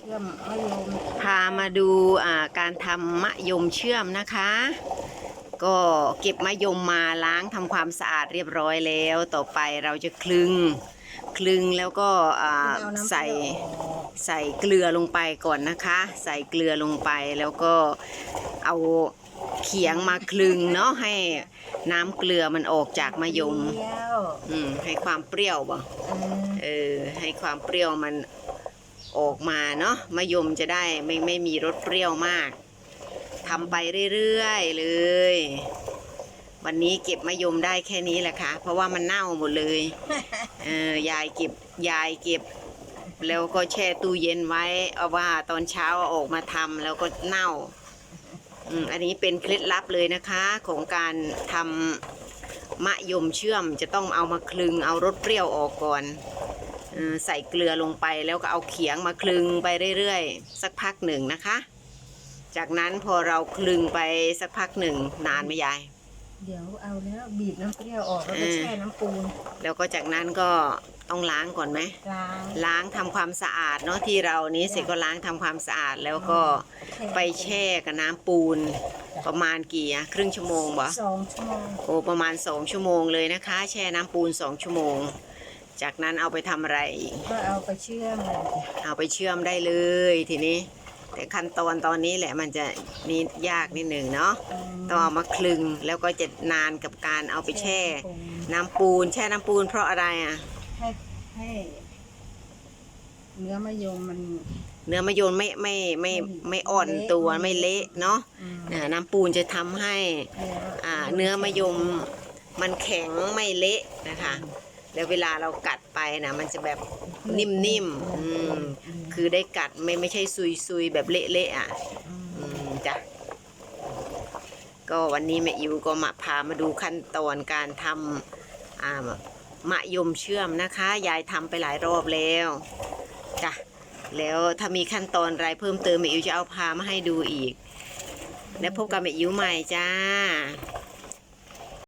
เชื่อมมะยมพามาดูอ่าการทำมะยมเชื่อมนะคะ ก็เก็บมะยมมาล้างทำความสะอาดเรียบร้อยแล้ว ต่อไปเราจะคลึงคลึงแล้วก็อ่าเอาน้ำใส่เปรี้ยวออกใส่เกลือลงไปก่อนนะคะ ใส่เกลือลงไปแล้วก็เอาเขียงมาคลึงเนาะให้น้ำเกลือมันออกจากมะยมเปรี้ยวอืมให้ความเปรี้ยวบ่อืมเออให้ความเปรี้ยวมัน ออกมาเนาะมะยมจะได้ไม่ไม่มีรสเปรี้ยวมากทำไปเรื่อยๆเลย วันนี้เก็บมะยมได้แค่นี้แหละค่ะ เพราะว่ามันเน่าหมดเลยเออยายเก็บยายเก็บ แล้วก็แช่ตู้เย็นไว้เอาว่าตอนเช้าเอาออกมาทำแล้วก็เน่าอืมอันนี้เป็นเคล็ดลับเลยนะคะ ของการทำมะยมเชื่อมจะต้องเอามาคลึงเอารสเปรี้ยวออกก่อนเออ ใส่เกลือลงไปแล้วก็เอาเขียงมาคลึงไปเรื่อยๆ สักพักหนึ่งนะคะ จากนั้นพอเราคลึงไปสักพักหนึ่งนานไหมยาย เดี๋ยวเอาแล้วบีบน้ำเปรี้ยวออกแล้วก็เออแช่น้ำปูน แล้วก็จากนั้นก็ต้องล้างก่อนไหม ล้างล้างทำความสะอาดเนาะที่เรานี้เสร็จก็ล้างทำความสะอาดแล้วก็ไปแช่กับน้ำปูนประมาณกี่อะครึ่งชั่วโมงบ่สองชั่วโมงโอ้ประมาณ2ชั่วโมงเลยนะคะ แช่น้ำปูน2ชั่วโมง จากนั้นเอาไปทำอะไรอีกก็เอาไปเชื่อมเลยจ้ะเอาไปเชื่อมได้เลยทีนี้ แต่ขั้นตอนตอนนี้แหละมันจะมียากนิดหนึ่งเนาะมต้องเอามาคลึงแล้วก็จะนานกับการเอาไปแช่น้ำปูนน้ำปูนแช่น้ำปูนเพราะอะไรอะ ให้ให้ เนื้อมะยมมัน เนื้อมะยมไม่ไม่ไม่ไม่อ่อนเละตัวไม่ไม่เละเละเนาะอืมอ่าน้ำปูนจะทำให้ อ่าเนื้อมะยมมันแข็งไม่เละนะคะ แล้วเวลาเรากัดไปนะมันจะแบบนิ่มๆอืมคือได้กัดไม่ไม่ใช่ซุยๆแบบเละๆอะอืมจ้ะก็วันนี้แม่อิวก็มาพามาดูขั้นตอนการทำอ่ามะยมเชื่อมนะคะ ยายทำไปหลายรอบแล้วจ้ะแล้วถ้ามีขั้นตอนอะไรเพิ่มเติมแม่อิวจะเอาพามาให้ดูอีก แล้วพบกับแม่อิวใหม่จ้า